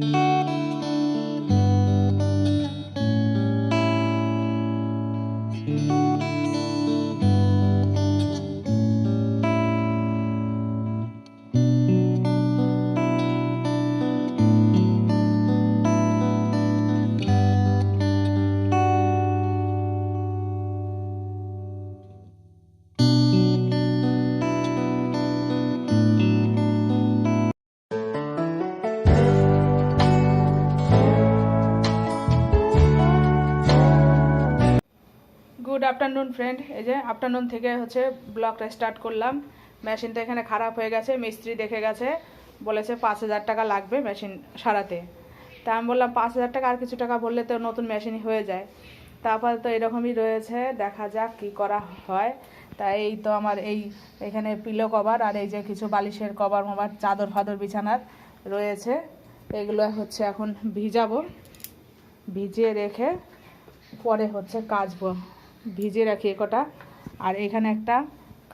Música afternoon friend এই যে afternoon থেকে হচ্ছে ব্লগটা স্টার্ট করলাম। মেশিনটা এখানে খারাপ হয়ে গেছে, মিস্ত্রি দেখে গেছে, বলেছে পাঁচ হাজার টাকা লাগবে মেশিন সারাতে। তা আমি বললাম, পাঁচ হাজার টাকা আর কিছু টাকা বললে তো নতুন মেশিন হয়ে যায়। তারপর তো এরকমই রয়েছে, দেখা যাক কি করা হয়। তা এই তো আমার এই এখানে পিলো কভার আর এই যে কিছু বালিশের কভার মভার চাদর ফাদর বিছানার রয়েছে। এগুলো হচ্ছে এখন ভিজাবো। ভিজিয়ে রেখে পরে হচ্ছে কাচবো। ভিজিয়ে রাখি কটা। আর এখানে একটা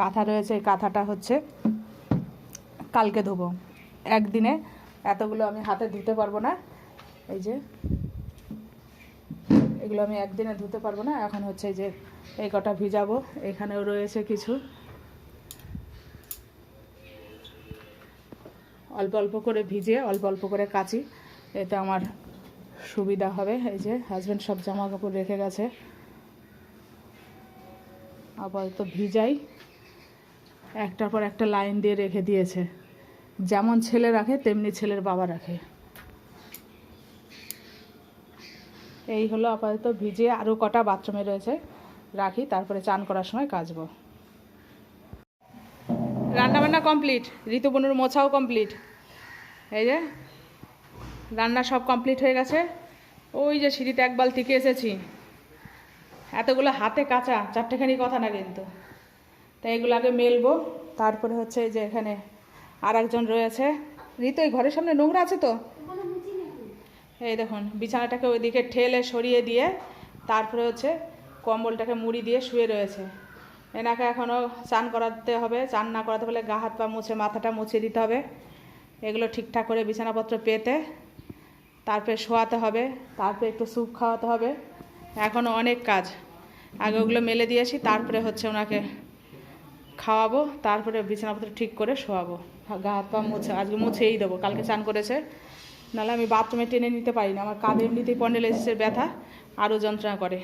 কাঁথা রয়েছে, এই কাঁথাটা হচ্ছে কালকে ধোবো। একদিনে এতগুলো আমি হাতে ধুতে পারব না। এই যে, এগুলো আমি একদিনে ধুতে পারব না। এখন হচ্ছে যে এই কটা ভিজাবো। এখানেও রয়েছে কিছু। অল্প অল্প করে ভিজিয়ে, অল্প অল্প করে কাচি। এতে আমার সুবিধা হবে। এই যে হাজব্যান্ড সব জামা কাপড় রেখে গেছে। আপাতত ভিজাই। একটার পর একটা লাইন দিয়ে রেখে দিয়েছে। যেমন ছেলে রাখে, তেমনি ছেলের বাবা রাখে। এই হলো আপাতত ভিজিয়ে আরও কটা বাথরুমে রয়েছে। রাখি, তারপরে চান করার সময় কাচবো। রান্নাবান্না কমপ্লিট। ঋতুবনুর মোছাও কমপ্লিট। এই যে, রান্না সব কমপ্লিট হয়ে গেছে। ওই যে সিঁড়িতে এক বালতিকে এসেছি। এতগুলো হাতে কাঁচা, চারটেখানি কথা না কিন্তু। তাই এগুলো আগে মেলবো, তারপরে হচ্ছে যে এখানে আর একজন রয়েছে। ঋতু ঘরের সামনে নোংরা আছে তো? এই দেখুন, বিছানাটাকে ওইদিকে ঠেলে সরিয়ে দিয়ে, তারপরে হচ্ছে কম্বলটাকে মুড়ি দিয়ে শুয়ে রয়েছে। এনাকে এখনও চান করাতে হবে, চান না করাতে হলে গা, হাত, পা মুছে, মাথাটা মুছে দিতে হবে। এগুলো ঠিকঠাক করে বিছানাপত্র পেতে, তারপরে শোয়াতে হবে, তারপরে একটু স্যুপ খাওয়াতে হবে। এখনও অনেক কাজ। আগে ওগুলো মেলে দিয়ে আসি, তারপরে হচ্ছে ওনাকে খাওয়াবো, তারপরে বিছানাপত্র ঠিক করে শোয়াবো। গা হাত পা মুছে, আজকে মুছেই দেবো, কালকে চান করেছে। নাহলে আমি বাথরুমে টেনে নিতে পারি না, আমার কাঁধে এমনিতেই পন্ডেলাইসিসের ব্যথা, আরও যন্ত্রণা করে।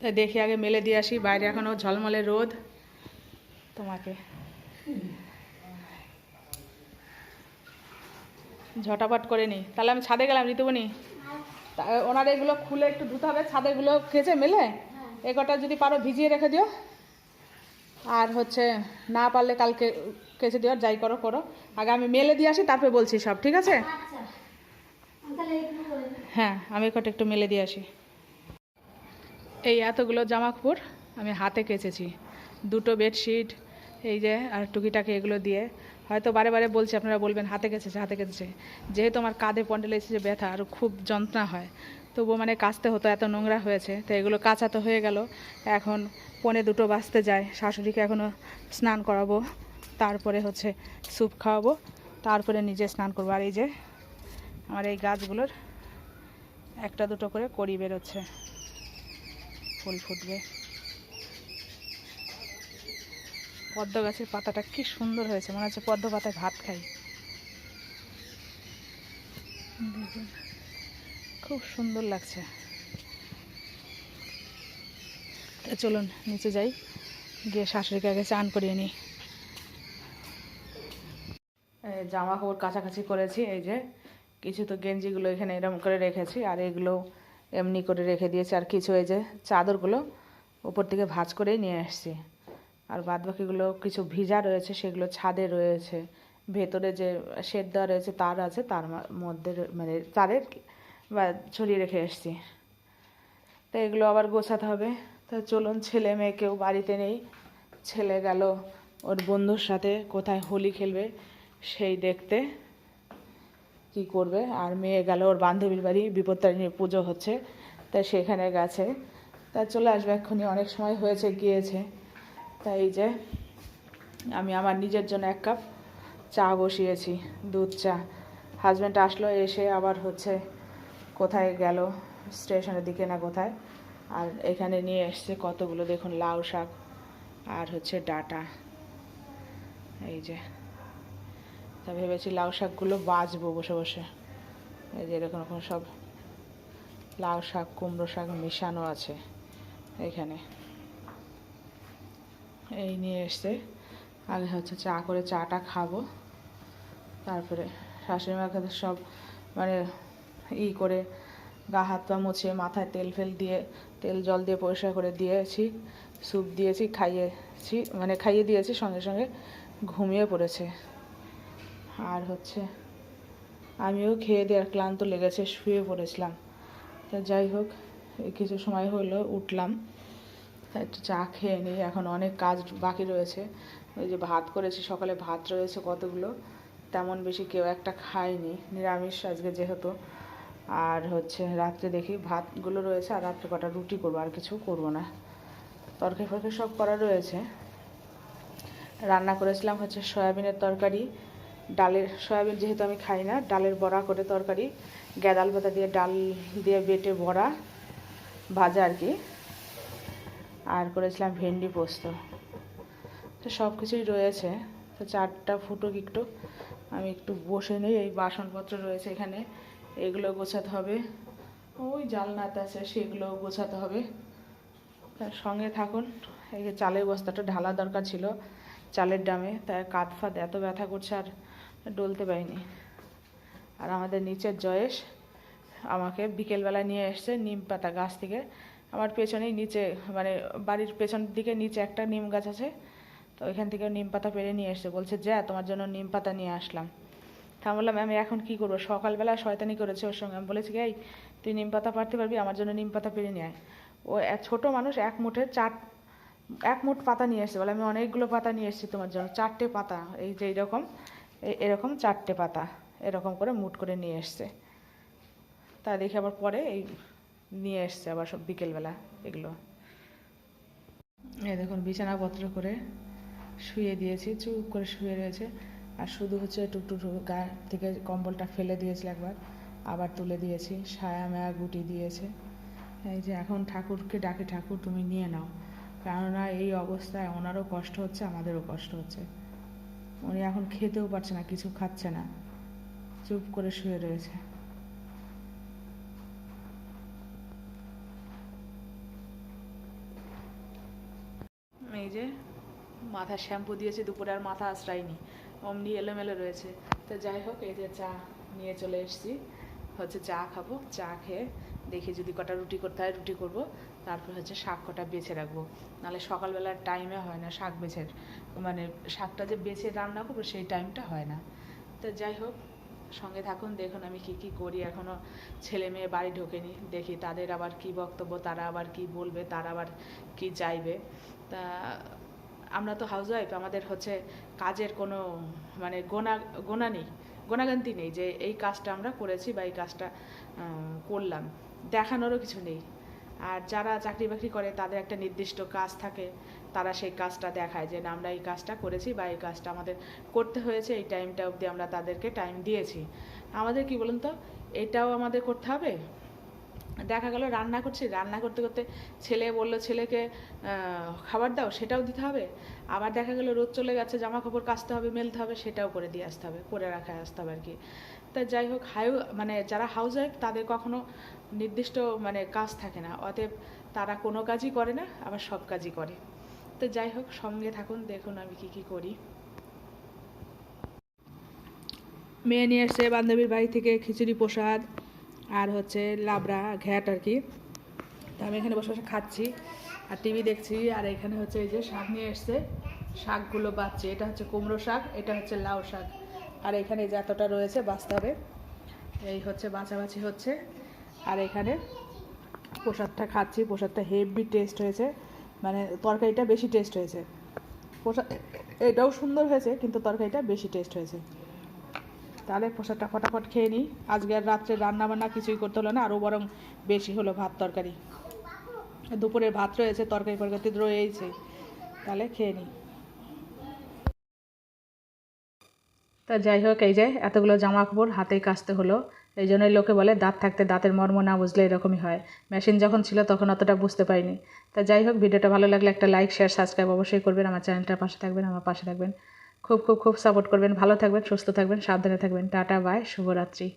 তাই দেখি আগে মেলে দিয়ে আসি, বাইরে এখনও ঝলমলে রোদ। তোমাকে ঝটাপট করে নি তাহলে আমি ছাদে গেলাম ঋতুবনি ওনার এগুলো খুলে একটু ধুতে হবে ছাদেগুলো কেচে মেলে? এ কটা যদি পারো ভিজিয়ে রেখে দিও। আর হচ্ছে না পারলে কালকে কেচে দিও যাই করো করো। আগে আমি মেলে দিয়ে আসি তারপরে বলছি সব ঠিক আছে? হ্যাঁ আমি কটা একটু মেলে দিয়ে আসি। এই এতগুলো জামা কাপড় আমি হাতে কেচেছি। দুটো বেডশিট এই যে আর টুকিটাকি এগুলো দিয়ে। হয়তো বারে বারে বলছি, আপনারা বলবেন, হাতে কেচেছে হাতে কেচেছে যেহেতু আমার কাঁধে পন্ডেলাইসিসে ব্যথা, আর খুব যন্ত্রণা হয়। তবুও মানে কাচতে হতো, এত নোংরা হয়েছে। তো এগুলো কাঁচা তো হয়ে গেল। এখন পনে দুটো বাজতে যায়, শাশুড়িকে এখনও স্নান করাবো, তারপরে হচ্ছে স্যুপ খাওয়াবো, তারপরে নিজে স্নান করব। আর এই যে আমার এই গাছগুলোর একটা দুটো করে কড়ি বেরোচ্ছে। ফুল ফুটবে। পদ্ম গাছের পাতাটা কি সুন্দর হয়েছে, মনে হচ্ছে পদ্ম পাতায় ভাত খাই। খুব সুন্দর লাগছে। চলুন, নিচে যাই, গিয়ে শাশুড়িকে আগে চান করিয়ে নিই। জামা কাপড় কাছাকাছি করেছি, এই যে কিছু তো গেঞ্জিগুলো এখানে এরকম করে রেখেছি, আর এগুলো এমনি করে রেখে দিয়েছি, আর কিছু এই যে চাদরগুলো উপর থেকে ভাজ করেই নিয়ে আসছি। আর বাদ বাকিগুলো কিছু ভিজা রয়েছে, সেগুলো ছাদে রয়েছে। ভেতরে যে শেড দেওয়া রয়েছে, তার আছে, তার মধ্যে মানে তারের বা ছড়িয়ে রেখে এসছি। তো এগুলো আবার গোছাতে হবে। তো চলুন, ছেলে মেয়ে কেউ বাড়িতে নেই। ছেলে গেল ওর বন্ধুর সাথে, কোথায় হোলি খেলবে সেই দেখতে। কি করবে? আর মেয়ে গেল ওর বান্ধবীর বাড়ি বিপত্তারিণী পুজো হচ্ছে তাই সেখানে গেছে। তা চলে আসবে, এক্ষুনি অনেক সময় হয়েছে, গিয়েছে। তাই এই যে আমি আমার নিজের জন্য এক কাপ চা বসিয়েছি, দুধ, চা। হাজব্যান্ড আসলো, এসে আবার হচ্ছে কোথায় গেল, স্টেশনের দিকে না কোথায়, আর এখানে নিয়ে এসছে কতগুলো দেখুন লাউ শাক আর হচ্ছে ডাটা। এই যে, তা ভেবেছি লাউ শাকগুলো বাজবো বসে বসে। এই যে এরকম রকম সব লাউ শাক, কুমড়ো শাক মেশানো আছে এখানে। এই নিয়ে এসছে। আগে হচ্ছে চা করে চাটা খাব। তারপরে শাশুড়ি মাকে তো সব মানে ই করে গা হাত পা মুছিয়ে মাথায় তেল ফেল দিয়ে, তেল জল দিয়ে পরিষ্কার করে দিয়েছি, স্যুপ দিয়েছি, খাইয়েছি মানে খাইয়ে দিয়েছি, সঙ্গে সঙ্গে ঘুমিয়ে পড়েছে। আর হচ্ছে আমিও খেয়ে দিয়ে আর ক্লান্ত লেগেছে, শুয়ে পড়েছিলাম। তা যাই হোক কিছু সময় হলো উঠলাম। একটু চা খেয়ে নিই, এখন অনেক কাজ বাকি রয়েছে। ওই যে ভাত করেছি, সকালে ভাত রয়েছে কতগুলো, তেমন বেশি কেউ একটা খায়নি, নিরামিষ আজকে যেহেতু। আর হচ্ছে রাত্রে দেখি ভাতগুলো রয়েছে, আর রাত্রে কটা রুটি করব, আর কিছু করব না। তরকারি ফরকারি সব করা রয়েছে। রান্না করেছিলাম হচ্ছে সয়াবিনের তরকারি, ডালের, সয়াবিন যেহেতু আমি খাই না, ডালের বড়া করে তরকারি গ্যাদাল পাতা দিয়ে, ডাল দিয়ে বেটে বড়া, ভাজা আর কি। আর করেছিলাম ভেন্ডি পোস্ত। তো সব কিছুই রয়েছে। তো চারটা ফুটুক একটু আমি একটু বসে নিই, এই বাসনপত্র রয়েছে এখানে। এগুলো গোছাতে হবে। ওই জালনাতে আছে, সেগুলো গোছাতে হবে। তার সঙ্গে থাকুন, এই যে চালের বস্তাটা ঢালা দরকার ছিল চালের ডামে। তাই কাঁধ ফাঁদ এত ব্যথা করছে আর ডলতে পারিনি। আর আমাদের নিচের জয়েশ আমাকে বিকেলবেলা নিয়ে এসছে নিম পাতা গাছ থেকে। আমার পেছনেই নিচে মানে বাড়ির পেছন দিকে নিচে একটা নিম গাছ আছে, তো ওইখান থেকে নিম পাতা পেরে নিয়ে এসছে। বলছে, যা, তোমার জন্য নিম পাতা নিয়ে আসলাম। তা বললাম, আমি এখন কী করব? সকালবেলা শয়তানি করেছে ওর সঙ্গে। আমি বলেছি এই, তুই নিম পাতা পারতে পারবি? আমার জন্য নিম পাতা পেরে নিয়ে আয়। ও ছোটো মানুষ এক মুঠে চার, এক মুঠ পাতা নিয়ে এসছে। বলে, আমি অনেকগুলো পাতা নিয়ে এসেছি তোমার জন্য, চারটে পাতা। এই যে এইরকম এই এরকম চারটে পাতা এরকম করে মুট করে নিয়ে এসছে। তা দেখে আবার পরে এই নিয়ে এসছে আবার সব বিকেলবেলা এগুলো। এই দেখুন, বিছানাপত্র করে শুয়ে দিয়েছি, চুপ করে শুয়ে রয়েছে। আর শুধু হচ্ছে টুকটুক গা থেকে কম্বলটা ফেলে দিয়েছিল একবার, আবার তুলে দিয়েছি, সায়া মায়া গুটি দিয়েছে। এই যে এখন ঠাকুরকে ডাকে, ঠাকুর, তুমি নিয়ে নাও। কেননা এই অবস্থায় ওনারও কষ্ট হচ্ছে, আমাদেরও কষ্ট হচ্ছে। উনি এখন খেতেও পারছে না, কিছু খাচ্ছে না। চুপ করে শুয়ে রয়েছে। যে মাথা শ্যাম্পু দিয়েছি, দুপুরে আর মাথা আশ্রায়নি। অমনি এলোমেলো রয়েছে। তো যাই হোক, এই যে চা নিয়ে চলে এসেছি। হচ্ছে চা খাব, চা খেয়ে দেখি যদি কটা রুটি করতে হয় রুটি করব। তারপর হচ্ছে শাক কটা বেছে রাখব। নাহলে সকালবেলার টাইমে হয় না শাক বেছে মানে শাকটা যে বেছে রান্না করব, সেই টাইমটা হয় না। তো যাই হোক সঙ্গে থাকুন, দেখুন আমি কি কি করি। এখনও ছেলে মেয়ে বাড়ি ঢোকেনি। দেখি তাদের আবার কি বক্তব্য, তারা আবার কি বলবে, তারা আবার কি চাইবে। তা আমরা তো হাউস ওয়াইফ আমাদের হচ্ছে কাজের কোনো মানে গোনা গোনা নেই, গোনাগান্তি নেই যে এই কাজটা আমরা করেছি বা এই কাজটা করলাম। দেখানোরও কিছু নেই। আর যারা চাকরি বাকরি করে, তাদের একটা নির্দিষ্ট কাজ থাকে। তারা সেই কাজটা দেখায় যে না, আমরা এই কাজটা করেছি বা এই কাজটা আমাদের করতে হয়েছে, এই টাইমটা অবধি আমরা তাদেরকে টাইম দিয়েছি। আমাদের কি বলুন তো, এটাও আমাদের করতে হবে? দেখা গেল রান্না করছি, রান্না করতে করতে ছেলে বলল, ছেলেকে খাবার দাও, সেটাও দিতে হবে। আবার দেখা গেল রোদ চলে গেছে জামা কাপড় কাচতে হবে, মেলতে হবে, সেটাও করে দিয়ে আসতে হবে, করে রাখা আসতে হবে আর কি। তা যাই হোক হাই মানে যারা হাউস ওয়াইফ তাদের কখনো নির্দিষ্ট মানে কাজ থাকে না। অতএব তারা কোনো কাজই করে না, আবার সব কাজই করে। তো যাই হোক, সঙ্গে থাকুন, দেখুন আমি কি কি করি। মেয়ে নিয়ে এসছে বান্ধবীর বাড়ি থেকে খিচুড়ি প্রসাদ আর হচ্ছে লাবড়া, ঘ্যাট আর কি। তা আমি এখানে বসে বসে খাচ্ছি আর টিভি দেখছি আর এখানে হচ্ছে এই যে শাক নিয়ে এসছে। শাকগুলো বাচ্চে এটা হচ্ছে কুমড়ো শাক, এটা হচ্ছে লাউ শাক। আর এখানে যে এতটা রয়েছে বাঁচতে হবে এই হচ্ছে বাছাবাছি হচ্ছে। আর এখানে প্রসাদটা খাচ্ছি, প্রসাদটা হেভি টেস্ট হয়েছে। মানে তরকারিটা বেশি টেস্ট হয়েছে। এটাও সুন্দর হয়েছে, কিন্তু তরকারিটা বেশি টেস্ট হয়েছে। তাহলে প্রসাদটা ফটাফট খেয়ে নিই। আজকে আর রাত্রে রান্না বান্না কিছুই করতে হলো না, আরও বরং বেশি হলো ভাত, তরকারি। দুপুরে ভাত রয়েছে, তরকারি ফরকারি রয়েছে তাহলে খেয়ে নিই। তা যাই হোক, এই যে এতগুলো জামা কাপড় হাতেই কাচতে হলো। এই জন্যই লোকে বলে, দাঁত থাকতে দাঁতের মর্ম না বুঝলে এরকমই হয়। মেশিন যখন ছিল তখন অতটা বুঝতে পারিনি। তা যাই হোক, ভিডিওটা ভালো লাগলে একটা লাইক শেয়ার সাবস্ক্রাইব অবশ্যই করবেন। আমার চ্যানেলটার পাশে থাকবেন, আমার পাশে থাকবেন। খুব খুব খুব সাপোর্ট করবেন। ভালো থাকবেন, সুস্থ থাকবেন, সাবধানে থাকবেন। টাটা বাই শুভরাত্রি।